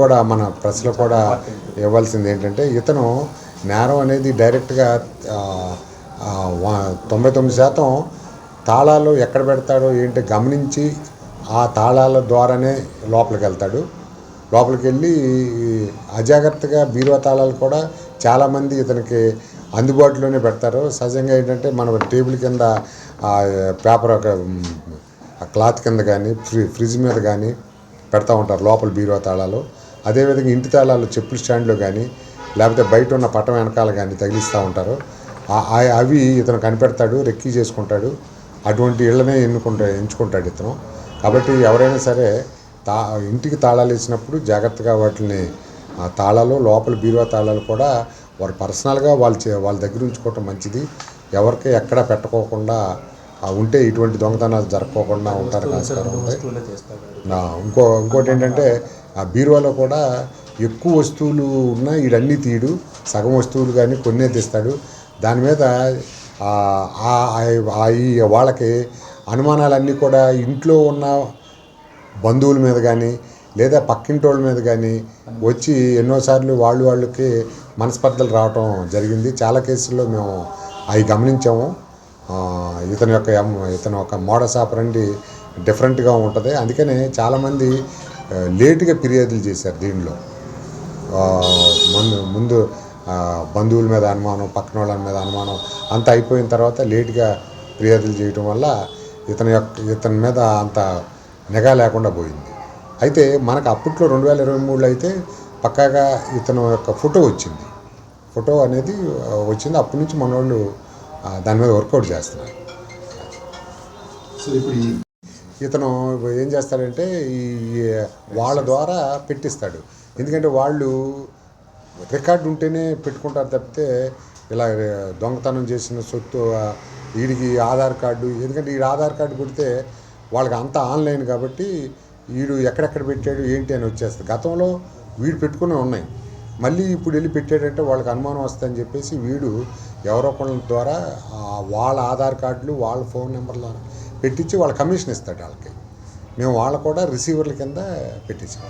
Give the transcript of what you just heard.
కూడా మన ప్రెస్లో కూడా ఇవ్వాల్సింది ఏంటంటే ఇతను నేరం అనేది డైరెక్ట్గా తొంభై తొమ్మిది శాతం తాళాలు ఎక్కడ పెడతాడో ఏంటి గమనించి ఆ తాళాల ద్వారానే లోపలికి వెళ్తాడు. లోపలికి వెళ్ళి అజాగ్రత్తగా బీరువా తాళాలు కూడా చాలామంది ఇతనికి అందుబాటులోనే పెడతారు. సహజంగా ఏంటంటే మన టేబుల్ కింద ఆ పేపర్ ఒక క్లాత్ కింద కానీ ఫ్రి ఫ్రిడ్జ్ మీద కానీ పెడతా ఉంటారు లోపల బీరువా తాళాలు. అదేవిధంగా ఇంటి తాళాలు చెప్పుల స్టాండ్లో కానీ లేకపోతే బయట ఉన్న పట్టం వెనకాల కానీ తగిలిస్తూ ఉంటారు. అవి ఇతను కనిపెడతాడు రెక్కీ చేసుకుంటాడు. అటువంటి ఇళ్ళనే ఎన్నుకుంటా ఎంచుకుంటాడు ఇతను. కాబట్టి ఎవరైనా సరే తా ఇంటికి తాళాలు వేసినప్పుడు జాగ్రత్తగా వాటిని ఆ తాళాలు లోపల బీరువా తాళాలు కూడా వారు పర్సనల్గా వాళ్ళు చే- వాళ్ళ దగ్గర ఉంచుకోవటం మంచిది. ఎవరికి ఎక్కడ పెట్టుకోకుండా ఉంటే ఇటువంటి దొంగతనాలు జరగకోకుండా ఉంటారు ఆస్కారం ఉంది ఇంకో ఇంకోటి ఏంటంటే ఆ బీరువాలో కూడా ఎక్కువ వస్తువులు ఉన్నా ఈడన్నీ తీయడు సగం వస్తువులు కానీ కొన్నే తీస్తాడు. దాని మీద ఆ, ఆ- ఈ వాళ్ళకి అనుమానాలన్నీ కూడా ఇంట్లో ఉన్న బంధువుల మీద కానీ లేదా పక్కింటి వాళ్ళ మీద కానీ వచ్చి ఎన్నోసార్లు వాళ్ళు వాళ్ళకి మనస్పర్ధలు రావటం జరిగింది. చాలా కేసుల్లో మేము అవి గమనించాము. ఇతని యొక్క ఎం- ఇతని యొక్క మోడస్ ఆపరండి డిఫరెంట్గా ఉంటుంది. అందుకనే చాలామంది లేటుగా ఫిర్యాదులు చేశారు దీనిలో. ముందు ముందు బంధువుల మీద అనుమానం పక్కన వాళ్ళ మీద అనుమానం అంత అయిపోయిన తర్వాత లేటుగా ఫిర్యాదులు చేయటం వల్ల ఇతని యొక్క ఇతని మీద అంత నిఘా లేకుండా పోయింది. అయితే మనకు అప్పట్లో రెండు వేల ఇరవై మూడులో అయితే పక్కాగా ఇతను యొక్క ఫోటో వచ్చింది. ఫోటో అనేది వచ్చింది. అప్పటి నుంచి మన వాళ్ళు దాని మీద వర్కౌట్ చేస్తున్నారు. సో ఇప్పుడు ఇతను ఏం చేస్తాడంటే ఈ వాళ్ళ ద్వారా పెట్టిస్తాడు. ఎందుకంటే వాళ్ళు రికార్డు ఉంటేనే పెట్టుకుంటారు తప్పితే ఇలా దొంగతనం చేసిన సొత్తు వీడికి ఆధార్ కార్డు ఎందుకంటే ఈ ఆధార్ కార్డు కొడితే వాళ్ళకి అంతా ఆన్లైన్ కాబట్టి వీడు ఎక్కడెక్కడ పెట్టాడు ఏంటి అని వచ్చేస్తుంది. గతంలో వీడు పెట్టుకునే ఉన్నాయి. మళ్ళీ ఇప్పుడు వెళ్ళి పెట్టాడంటే వాళ్ళకి అనుమానం వస్తుందని చెప్పేసి వీడు ఎవరో ఒకళ్ళ ద్వారా వాళ్ళ ఆధార్ కార్డులు వాళ్ళ ఫోన్ నెంబర్లు పెట్టించి వాళ్ళ కమిషన్ ఇస్తాడు వాళ్ళకి. మేము వాళ్ళ కూడా రిసీవర్ల కింద పెట్టించాం